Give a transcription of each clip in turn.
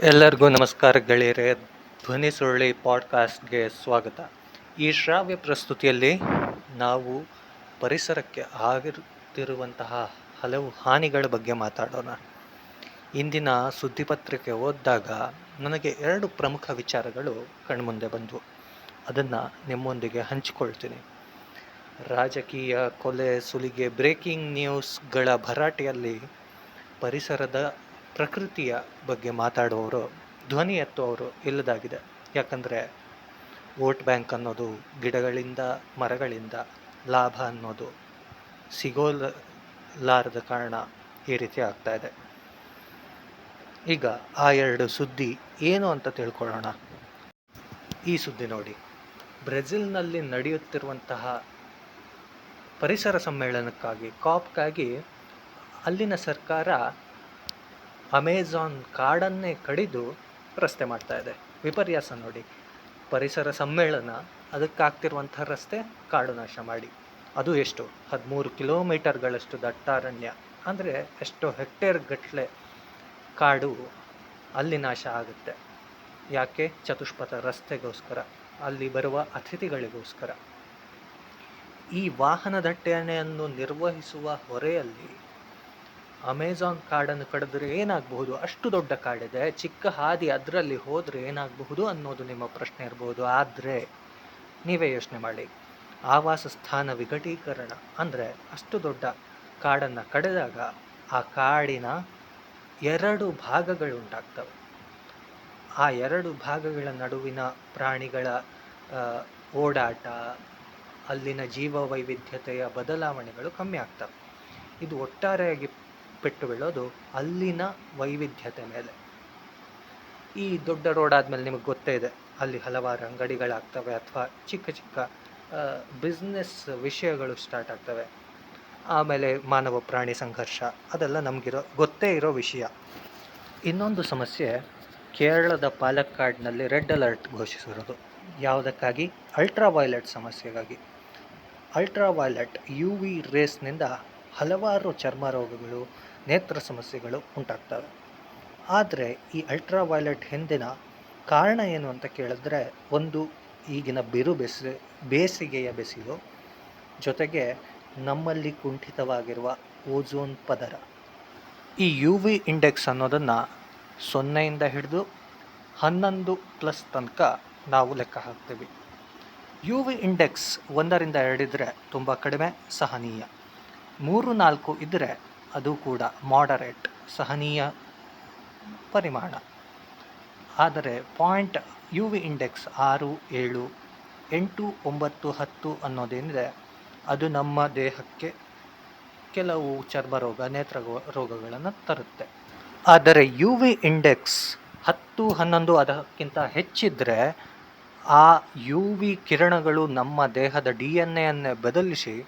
ಎಲ್ಲರಿಗೂ ನಮಸ್ಕಾರ ಗೆಳೆಯರೆ. ಧ್ವನಿ ಸುರುಳಿ ಪಾಡ್ಕಾಸ್ಟ್ಗೆ ಸ್ವಾಗತ. ಈ ಶ್ರಾವ್ಯ ಪ್ರಸ್ತುತಿಯಲ್ಲಿ ನಾವು ಪರಿಸರಕ್ಕೆ ಆಗಿರುತ್ತಿರುವಂತಹ ಹಲವು ಹಾನಿಗಳ ಬಗ್ಗೆ ಮಾತಾಡೋಣ. ಇಂದಿನ ಸುದ್ದಿಪತ್ರಿಕೆ ಓದಿದಾಗ ನನಗೆ ಎರಡು ಪ್ರಮುಖ ವಿಚಾರಗಳು ಕಣ್ಮುಂದೆ ಬಂದವು. ಅದನ್ನು ನಿಮ್ಮೊಂದಿಗೆ ಹಂಚಿಕೊಳ್ತೀನಿ. ರಾಜಕೀಯ ಕೊಲೆ, ಸುಲಿಗೆ, ಬ್ರೇಕಿಂಗ್ ನ್ಯೂಸ್ಗಳ ಭರಾಟೆಯಲ್ಲಿ ಪರಿಸರದ ಪ್ರಕೃತಿಯ ಬಗ್ಗೆ ಮಾತಾಡುವವರು, ಧ್ವನಿ ಎತ್ತುವವರು ಇಲ್ಲದಾಗಿದೆ. ಯಾಕಂದರೆ ವೋಟ್ ಬ್ಯಾಂಕ್ ಅನ್ನೋದು ಗಿಡಗಳಿಂದ, ಮರಗಳಿಂದ ಲಾಭ ಅನ್ನೋದು ಸಿಗೋಲಾರದ ಕಾರಣ ಈ ರೀತಿ ಆಗ್ತಾ ಇದೆ. ಈಗ ಆ ಎರಡು ಸುದ್ದಿ ಏನು ಅಂತ ತಿಳ್ಕೊಳ್ಳೋಣ. ಈ ಸುದ್ದಿ ನೋಡಿ. ಬ್ರೆಜಿಲ್ನಲ್ಲಿ ನಡೆಯುತ್ತಿರುವಂತಹ ಪರಿಸರ ಸಮ್ಮೇಳನಕ್ಕಾಗಿ, ಕಾಪ್ಗಾಗಿ ಅಲ್ಲಿನ ಸರ್ಕಾರ ಅಮೆಝಾನ್ ಕಾಡನ್ನೇ ಕಡಿದು ರಸ್ತೆ ಮಾಡ್ತಾ ಇದೆ. ವಿಪರ್ಯಾಸ ನೋಡಿ. ಪರಿಸರ ಸಮ್ಮೇಳನ ಅದಕ್ಕಾಗ್ತಿರುವಂಥ ರಸ್ತೆ ಕಾಡು ನಾಶ ಮಾಡಿ. ಅದು ಎಷ್ಟು? ಹದಿಮೂರು ಕಿಲೋಮೀಟರ್ಗಳಷ್ಟು ದಟ್ಟಾರಣ್ಯ. ಅಂದರೆ ಎಷ್ಟು ಹೆಕ್ಟೇರ್ ಗಟ್ಟಲೆ ಕಾಡು ಅಲ್ಲಿ ನಾಶ ಆಗುತ್ತೆ. ಯಾಕೆ? ಚತುಷ್ಪಥ ರಸ್ತೆಗೋಸ್ಕರ, ಅಲ್ಲಿ ಬರುವ ಅತಿಥಿಗಳಿಗೋಸ್ಕರ. ಈ ವಾಹನ ದಟ್ಟಣೆಯನ್ನು ನಿರ್ವಹಿಸುವ ಹೊರೆಯಲ್ಲಿ ಅಮೆಝಾನ್ ಕಾಡನ್ನು ಕಡಿದ್ರೆ ಏನಾಗಬಹುದು? ಅಷ್ಟು ದೊಡ್ಡ ಕಾಡಿದೆ. ಚಿಕ್ಕ ಹಾದಿ ಅದರಲ್ಲಿ ಹೋದರೆ ಏನಾಗಬಹುದು ಅನ್ನೋದು ನಿಮ್ಮ ಪ್ರಶ್ನೆ ಇರಬಹುದು ಆದರೆ ನೀವೇ ಯೋಚನೆ ಮಾಡಿ. ಆವಾಸ ಸ್ಥಾನ ವಿಘಟೀಕರಣ ಅಂದರೆ ಅಷ್ಟು ದೊಡ್ಡ ಕಾಡನ್ನು ಕಡಿದಾಗ ಆ ಕಾಡಿನ ಎರಡು ಭಾಗಗಳು ಉಂಟಾಗ್ತವೆ ಆ ಎರಡು ಭಾಗಗಳ ನಡುವಿನ ಪ್ರಾಣಿಗಳ ಓಡಾಟ, ಅಲ್ಲಿನ ಜೀವ ವೈವಿಧ್ಯತೆಯ ಬದಲಾವಣೆಗಳು ಕಮ್ಮಿ ಆಗ್ತವೆ. ಇದು ಒಟ್ಟಾರೆಯಾಗಿ ಪೆಟ್ಟು ಬೀಳೋದು ಅಲ್ಲಿನ ವೈವಿಧ್ಯತೆ ಮೇಲೆ. ಈ ದೊಡ್ಡ ರೋಡ್ ಆದಮೇಲೆ ನಿಮಗೆ ಗೊತ್ತೇ ಇದೆ, ಅಲ್ಲಿ ಹಲವಾರು ಅಂಗಡಿಗಳಾಗ್ತವೆ ಅಥವಾ ಚಿಕ್ಕ ಚಿಕ್ಕ ಬಿಸ್ನೆಸ್ ವಿಷಯಗಳು ಸ್ಟಾರ್ಟ್ ಆಗ್ತವೆ. ಆಮೇಲೆ ಮಾನವ ಪ್ರಾಣಿ ಸಂಘರ್ಷ, ಅದೆಲ್ಲ ನಮಗಿರೋ, ಗೊತ್ತೇ ಇರೋ ವಿಷಯ. ಇನ್ನೊಂದು ಸಮಸ್ಯೆ, ಕೇರಳದ ಪಾಲಕ್ಕಾಡ್ನಲ್ಲಿ ರೆಡ್ ಅಲರ್ಟ್ ಘೋಷಿಸಿರೋದು. ಯಾವುದಕ್ಕಾಗಿ? ಅಲ್ಟ್ರಾ ವೈಲೆಟ್ ಸಮಸ್ಯೆಗಾಗಿ. ಅಲ್ಟ್ರಾ ವೈಲೆಟ್ ಯು ವಿ ರೇಸ್ನಿಂದ ಹಲವಾರು ಚರ್ಮ ರೋಗಗಳು ನೇತ್ರ ಸಮಸ್ಯೆಗಳು ಉಂಟಾಗ್ತವೆ. ಆದರೆ ಈ ಅಲ್ಟ್ರಾ ವೈಲೆಟ್ ಹಿಂದಿನ ಕಾರಣ ಏನು ಅಂತ ಕೇಳಿದ್ರೆ ಒಂದು ಈಗಿನ ಬಿರು ಬೆಸಿ ಬೇಸಿಗೆಯ ಬೆಸಿಲು, ಜೊತೆಗೆ ನಮ್ಮಲ್ಲಿ ಕುಂಠಿತವಾಗಿರುವ ಓಝೋನ್ ಪದರ. ಈ ಯು ವಿ ಇಂಡೆಕ್ಸ್ ಅನ್ನೋದನ್ನು ಸೊನ್ನೆಯಿಂದ ಹಿಡಿದು ಹನ್ನೊಂದು ಪ್ಲಸ್ ತನಕ ನಾವು ಲೆಕ್ಕ ಹಾಕ್ತೀವಿ. ಯು ವಿ ಇಂಡೆಕ್ಸ್ ಒಂದರಿಂದ ಎರಡಿದ್ರೆ ತುಂಬ ಕಡಿಮೆ, ಸಹನೀಯ. ಮೂರು ನಾಲ್ಕು ಇದ್ದರೆ ಅದು ಕೂಡ ಮಾಡರೇಟ್ ಸಹನೀಯ ಪರಿಮಾಣ. ಆದರೆ ಪಾಯಿಂಟ್ ಯು ವಿ ಇಂಡೆಕ್ಸ್ ಆರು, ಏಳು, ಎಂಟು, ಒಂಬತ್ತು, ಹತ್ತು ಅನ್ನೋದೇನಿದೆ, ಅದು ನಮ್ಮ ದೇಹಕ್ಕೆ ಕೆಲವು ಚರ್ಮ ರೋಗ, ನೇತ್ರ ರೋಗಗಳನ್ನು ತರುತ್ತೆ. ಆದರೆ ಯು ವಿ ಇಂಡೆಕ್ಸ್ ಹತ್ತು, ಹನ್ನೊಂದು ಅದಕ್ಕಿಂತ ಹೆಚ್ಚಿದ್ರೆ ಆ ಯು ವಿ ಕಿರಣಗಳು ನಮ್ಮ ದೇಹದ ಡಿ ಎನ್ ಎನ್ನೇ ಬದಲಿಸಿ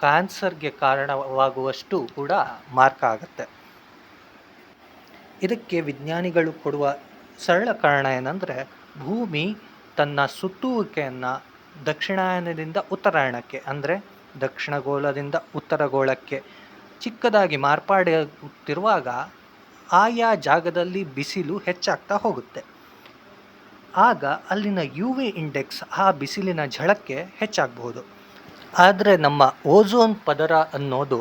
ಕ್ಯಾನ್ಸರ್ಗೆ ಕಾರಣವಾಗುವಷ್ಟು ಕೂಡ ಮಾರ್ಕ್ ಆಗುತ್ತೆ. ಇದಕ್ಕೆ ವಿಜ್ಞಾನಿಗಳು ಕೊಡುವ ಸರಳ ಕಾರಣ ಏನಂದರೆ, ಭೂಮಿ ತನ್ನ ಸುತ್ತುವಿಕೆಯನ್ನು ದಕ್ಷಿಣಾಯನದಿಂದ ಉತ್ತರಾಯಣಕ್ಕೆ, ಅಂದರೆ ಉತ್ತರ ಗೋಳಕ್ಕೆ ಚಿಕ್ಕದಾಗಿ ಮಾರ್ಪಾಡುತ್ತಿರುವಾಗ ಆಯಾ ಜಾಗದಲ್ಲಿ ಬಿಸಿಲು ಹೆಚ್ಚಾಗ್ತಾ ಹೋಗುತ್ತೆ. ಆಗ ಅಲ್ಲಿನ ಯು ವಿ ಇಂಡೆಕ್ಸ್ ಆ ಬಿಸಿಲಿನ ಝಳಕ್ಕೆ ಹೆಚ್ಚಾಗಬಹುದು. ಆದರೆ ನಮ್ಮ ಓಝೋನ್ ಪದರ ಅನ್ನೋದು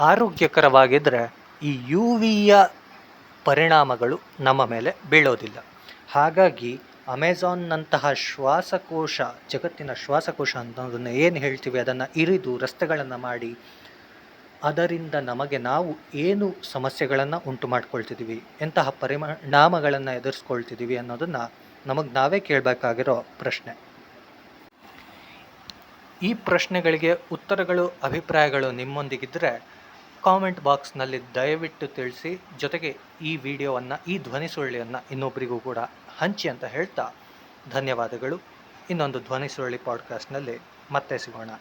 ಆರೋಗ್ಯಕರವಾಗಿದ್ದರೆ ಈ ಯು ವಿಯ ಪರಿಣಾಮಗಳು ನಮ್ಮ ಮೇಲೆ ಬೀಳೋದಿಲ್ಲ. ಹಾಗಾಗಿ ಅಮೆಝಾನ್ನಂತಹ ಶ್ವಾಸಕೋಶ, ಜಗತ್ತಿನ ಶ್ವಾಸಕೋಶ ಅನ್ನೋದನ್ನು ಏನು ಹೇಳ್ತೀವಿ, ಅದನ್ನು ಇರಿದು ರಸ್ತೆಗಳನ್ನು ಮಾಡಿ, ಅದರಿಂದ ನಮಗೆ ನಾವು ಏನು ಸಮಸ್ಯೆಗಳನ್ನು ಉಂಟು ಮಾಡ್ಕೊಳ್ತಿದ್ದೀವಿ ಎಂತಹ ಪರಿಣಾಮಗಳನ್ನು ಎದುರಿಸ್ಕೊಳ್ತಿದ್ದೀವಿ ಅನ್ನೋದನ್ನು ನಮಗೆ ನಾವೇ ಕೇಳಬೇಕಾಗಿರೋ ಪ್ರಶ್ನೆ. ಈ ಪ್ರಶ್ನೆಗಳಿಗೆ ಉತ್ತರಗಳು, ಅಭಿಪ್ರಾಯಗಳು ನಿಮ್ಮೊಂದಿಗಿದ್ದರೆ ಕಾಮೆಂಟ್ ಬಾಕ್ಸ್ನಲ್ಲಿ ದಯವಿಟ್ಟು ತಿಳಿಸಿ. ಜೊತೆಗೆ ಈ ವಿಡಿಯೋವನ್ನು, ಈ ಧ್ವನಿ ಸುರುಳಿಯನ್ನು ಇನ್ನೊಬ್ಬರಿಗೂ ಕೂಡ ಹಂಚಿ ಅಂತ ಹೇಳ್ತಾ ಧನ್ಯವಾದಗಳು. ಇನ್ನೊಂದು ಧ್ವನಿ ಸುರುಳಿ ಪಾಡ್ಕಾಸ್ಟ್ನಲ್ಲಿ ಮತ್ತೆ ಸಿಗೋಣ.